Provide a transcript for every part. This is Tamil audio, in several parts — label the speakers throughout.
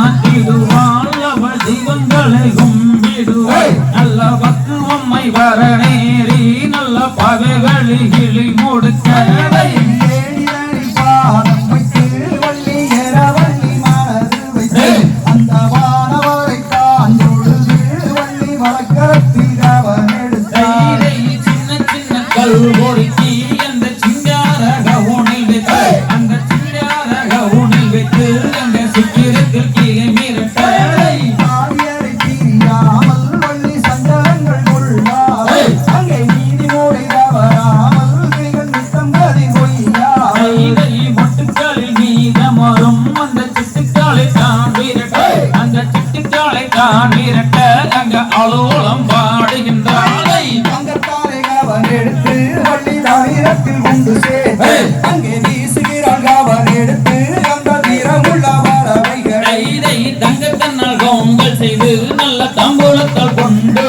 Speaker 1: ஆக்கிடுவாள் அவள் ஜீவன்களை கும்பிடுவாள். நல்ல பக்குவம்மை வர நேரி நல்ல
Speaker 2: பகைகளில் தான் இரட்ட அங்க அலுவலம் பாடுகின்றானை அங்கத்தாரை அவன் எடுத்து வள்ளி தாயிரத்தில் செய்து நல்ல தாம்பூலத்தால் கொண்டு.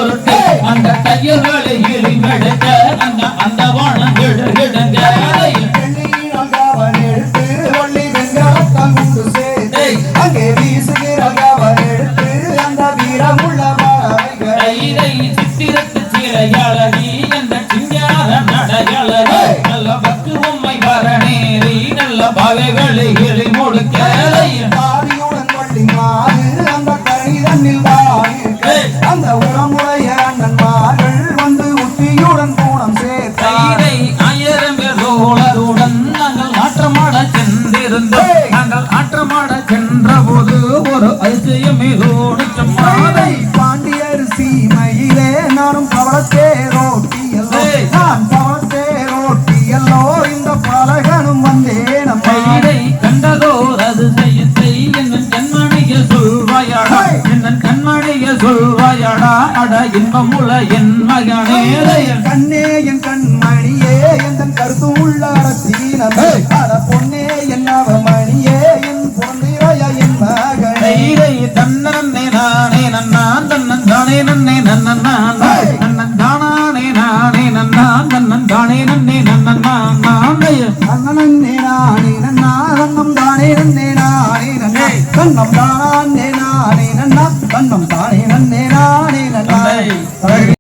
Speaker 2: அந்த கையர்களை எளிமெடுக்க அந்த அந்த வானங்கள் கிடங்க
Speaker 1: அங்கே வீசுகிறாள் காவல் எடுத்து அந்த வீரமுள்ள
Speaker 2: சித்திரத்து சீலையழகி அந்த சிங்கார நடையழகி. நல்ல பக்கு உம்மை பரணேறி நல்ல பகைகளை
Speaker 1: உத்தியுடன் கூடம் சேர்த்தார்.
Speaker 2: பேர் தோழருடன் நாங்கள் ஆற்றமாட சென்றிருந்தோம். நாங்கள் ஆற்றமாட அட இன்பமுள்ள என் மகனே.
Speaker 1: கண்ணே என் கண்மணியே என் கருத்து உள்ள அடத்தீனம் அட பொன்னே என் அவமணியே என் பொன்னிறைய என் மகனே.
Speaker 2: தன்னே நானே நன்னான் தன்னன் தானே நன்னே நன்னன் நான் நன்னன் தானானே நானே நன்னான் தன்னன் தானே நன்னே நன்னன் நான். நான்
Speaker 1: அண்ணனே நானே நன்னா தானே நன்னே நானே நன்னே கண்ணம் தானே நானே நன்னா. கண்ணம் தானே நன்னே நானே நன்னா.